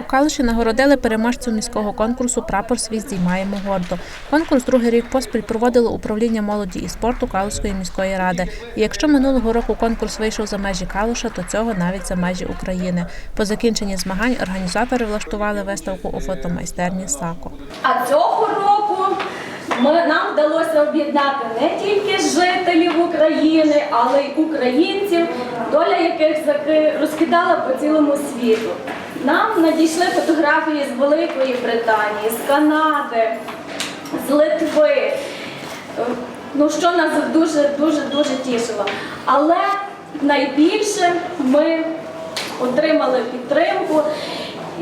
У Калуші нагородили переможців міського конкурсу Прапор свій здіймаємо гордо. Конкурс другий рік поспіль проводило управління молоді і спорту Калуської міської ради. І якщо минулого року конкурс вийшов за межі Калуша, то цього навіть за межі України. По закінченні змагань організатори влаштували виставку у фотомайстерні САКО. А цього року ми, нам вдалося об'єднати не тільки жителів України, але й українців, доля яких розкидала по цілому світу. Нам надійшли фотографії з Великої Британії, з Канади, з Литви. Ну, що нас дуже дуже дуже тішило. Але найбільше ми отримали підтримку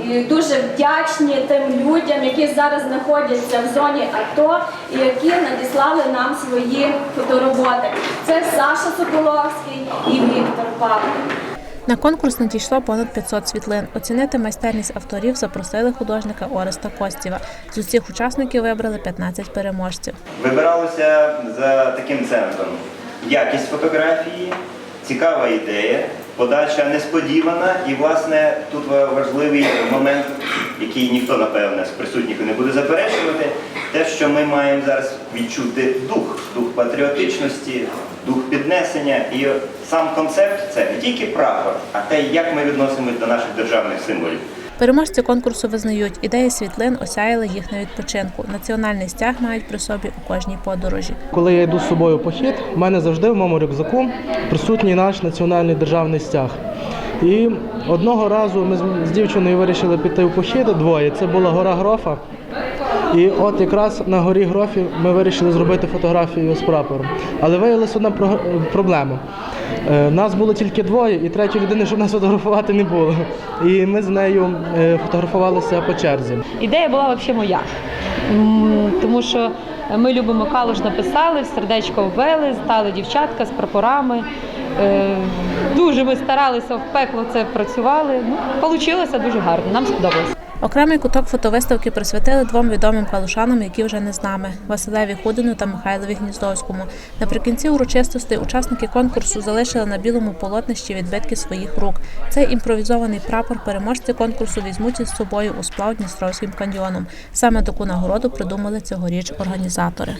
і дуже вдячні тим людям, які зараз знаходяться в зоні АТО і які надіслали нам свої фотороботи. Це Саша Соколовський і Віктор Павлик. На конкурс надійшло понад 500 світлин. Оцінити майстерність авторів запросили художника Ореста Костєва. З усіх учасників вибрали 15 переможців. Вибиралося за таким центром: якість фотографії, цікава ідея, подача несподівана, і, власне, тут важливий момент, який ніхто, напевне, з присутніх не буде заперечувати, ми маємо зараз відчути дух, дух патріотичності, дух піднесення. І сам концепт це не тільки прапор, а те, як ми відносимось до наших державних символів. Переможці конкурсу визнають, ідеї світлин осяяли їх на відпочинку. Національний стяг мають при собі у кожній подорожі. Коли я йду з собою в похід, в мене завжди в моєму рюкзаку присутній наш національний державний стяг. І одного разу ми з- з дівчиною вирішили піти в похід двоє. Це була гора Грофа. І от якраз на горі Грофі ми вирішили зробити фотографію з прапором. Але виявилася одна проблема. Е, Нас було тільки двоє, і третьої людини, щоб нас фотографувати, не було. І ми з нею е, фотографувалися по черзі. Ідея була взагалі моя. Тому що ми любимо калуш написали, в сердечко ввели, стали дівчатка з прапорами. Е, Дуже ми старалися в пекло це працювали. Ну, Получилося дуже гарно, нам сподобалося. Окремий куток фотовиставки присвятили двом відомим калушанам, які вже не з нами Василеві Худину та Михайлові Гніздовському. Наприкінці урочистостей учасники конкурсу залишили на білому полотнищі відбитки своїх рук. Цей імпровізований прапор переможці конкурсу візьмуть із собою у сплав Дністровським каньйоном. Саме таку нагороду придумали цьогоріч організатори.